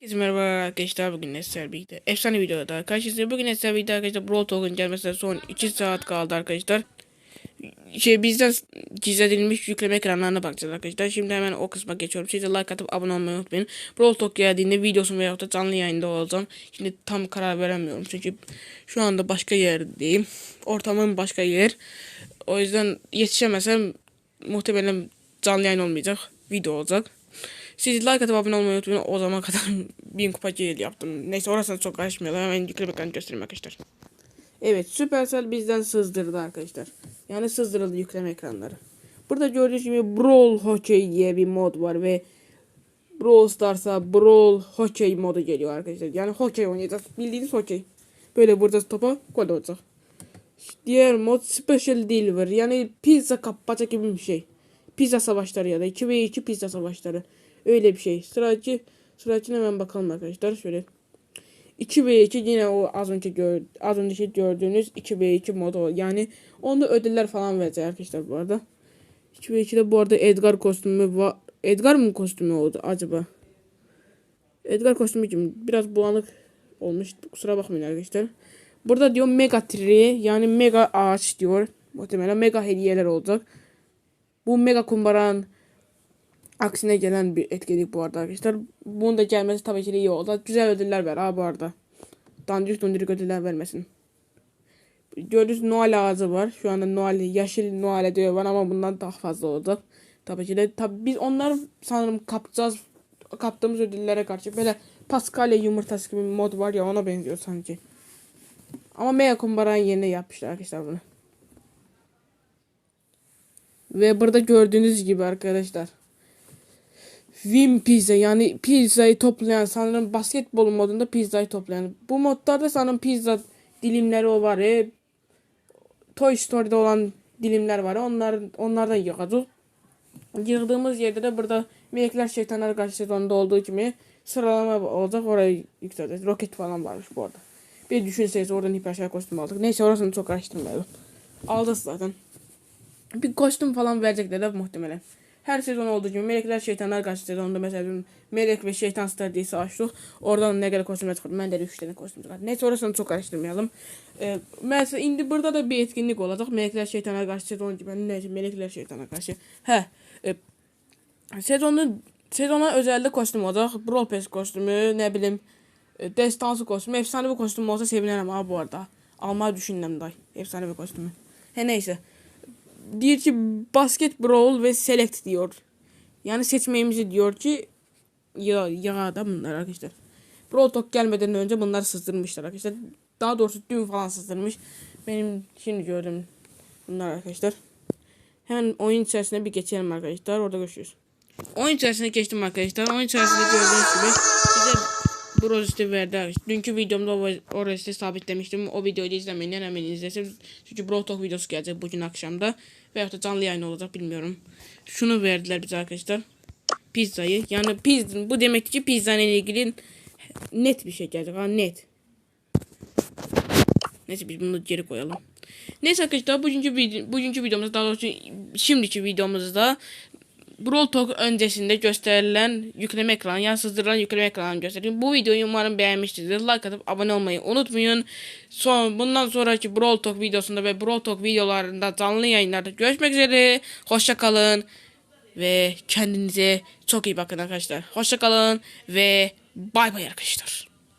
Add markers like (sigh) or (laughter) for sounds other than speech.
Herkese merhaba arkadaşlar bugün Esra birlikte efsane videoda karşınızda bugün Esra birlikte arkadaşlar Brawl Talk'un gelmesine son 2 saat kaldı arkadaşlar. Şey bizden gizledilmiş yükleme ekranlarına bakacağız arkadaşlar. Şimdi hemen o kısma geçiyorum. Siz de like atıp abone olmayı unutmayın. Brawl Talk geldiğinde videosu veya da canlı yayında olacağım. Şimdi tam karar veremiyorum çünkü şu anda başka yerdeyim. Ortamım başka yer. O yüzden yetişemezsem muhtemelen canlı yayın olmayacak video olacak siz like atıp abone olmayı unutmayın. O zaman kadar (laughs) bin kupa CL yaptım. Neyse orasına çok karışmayalım. Hemen yükleme ekranı göstereyim arkadaşlar. Evet Supercell bizden sızdırdı arkadaşlar. Yani sızdırıldı yükleme ekranları. Burada gördüğünüz gibi Brawl Hockey diye bir mod var ve Brawl Stars'a Brawl Hockey modu geliyor arkadaşlar. Yani hockey oynayacağız. Bildiğiniz hockey. Böyle burada topa gol olacak. Diğer mod Special Deliver. Yani pizza kapmaca gibi bir şey. Pizza savaşları ya da 2 ve 2 pizza savaşları. Öyle bir şey. Sıracı sıracına hemen bakalım arkadaşlar. Şöyle 2 ve 2 yine o az önce gör, az önceki gördüğünüz 2 ve 2 modu. Yani onda ödüller falan verecek arkadaşlar bu arada. 2 ve 2'de bu arada Edgar kostümü var. Edgar mı kostümü oldu acaba? Edgar kostümü kim? Biraz bulanık olmuş. Kusura bakmayın arkadaşlar. Burada diyor Mega Tree yani Mega Ağaç diyor. Muhtemelen Mega hediyeler olacak. Bu Mega Kumbaran aksine gelen bir etkinlik bu arada arkadaşlar. Bunun da gelmesi tabii ki de iyi oldu. Güzel ödüller ver ha bu arada. Dandik dundurik ödüller vermesin. Gördüğünüz Noel ağacı var. Şu anda Noel, yeşil Noel diyor var ama bundan daha fazla olacak. Tabii ki de tabii biz onları sanırım kapacağız. Kaptığımız ödüllere karşı böyle Paskalya yumurtası gibi bir mod var ya ona benziyor sanki. Ama Mega Kumbaran yerine yapmışlar arkadaşlar bunu. Ve burada gördüğünüz gibi arkadaşlar. Win Pizza yani pizzayı toplayan sanırım basketbol modunda pizzayı toplayan. Bu modlarda sanırım pizza dilimleri o var. E, Toy Story'de olan dilimler var. Onlar onlardan yığacağız. Yığdığımız yerde de burada Melekler Şeytanlar karşı sezonunda olduğu gibi sıralama olacak. Orayı yükselteceğiz. Roket falan varmış bu arada. Bir düşünseniz oradan hiper kostüm aldık. Neyse orasını çok araştırmayalım. Aldı zaten. Bir kostüm falan verecekler de muhtemelen. Her sezon olduğu gibi Melekler Şeytanlar karşı sezonunda mesela Melek ve Şeytan stratejisi açtık. Oradan ne kadar kostümler çıkardım. Ben de 3 tane kostüm çıkardım. Neyse orasını çok araştırmayalım. Ee, mesela indi burada da bir etkinlik olacak. Melekler Şeytanlar karşı sezon gibi. Neyse Melekler Şeytanlar karşı. He. E, sezonun sezona özelde kostüm olacak. Brawl Pass kostümü ne bileyim e, destansı kostümü. Efsane bir kostüm olsa sevinirim ha bu arada. Almayı düşündüm day. Efsane bir kostümü. He neyse diyor ki basket brawl ve select diyor. Yani seçmeyimizi diyor ki ya ya da bunlar arkadaşlar. Brawl Talk gelmeden önce bunlar sızdırmışlar arkadaşlar. Daha doğrusu dün falan sızdırmış. Benim şimdi gördüm bunlar arkadaşlar. Hemen oyun içerisine bir geçelim arkadaşlar. Orada görüşürüz. Oyun içerisine geçtim arkadaşlar. Oyun içerisinde gördüğünüz gibi bu rozeti verdi. Dünkü videomda o, o rozeti sabitlemiştim. O videoyu da izlemeyin. Hemen izlesin. Çünkü Brawl Talk videosu gelecek bugün akşamda. Veyahut da canlı yayın olacak bilmiyorum. Şunu verdiler bize arkadaşlar. Pizzayı. Yani pizza, bu demek ki pizza ile ilgili net bir şey gelecek. Ha net. Neyse biz bunu geri koyalım. Neyse arkadaşlar bugünkü, bugünkü videomuzda daha doğrusu şimdiki videomuzda Brawl Talk öncesinde gösterilen yükleme ekranı, yani sızdırılan yükleme ekranını göstereyim. Bu videoyu umarım beğenmişsinizdir. Like atıp abone olmayı unutmayın. Son, bundan sonraki Brawl Talk videosunda ve Brawl Talk videolarında canlı yayınlarda görüşmek üzere. Hoşça kalın ve kendinize çok iyi bakın arkadaşlar. Hoşça kalın ve bay bay arkadaşlar.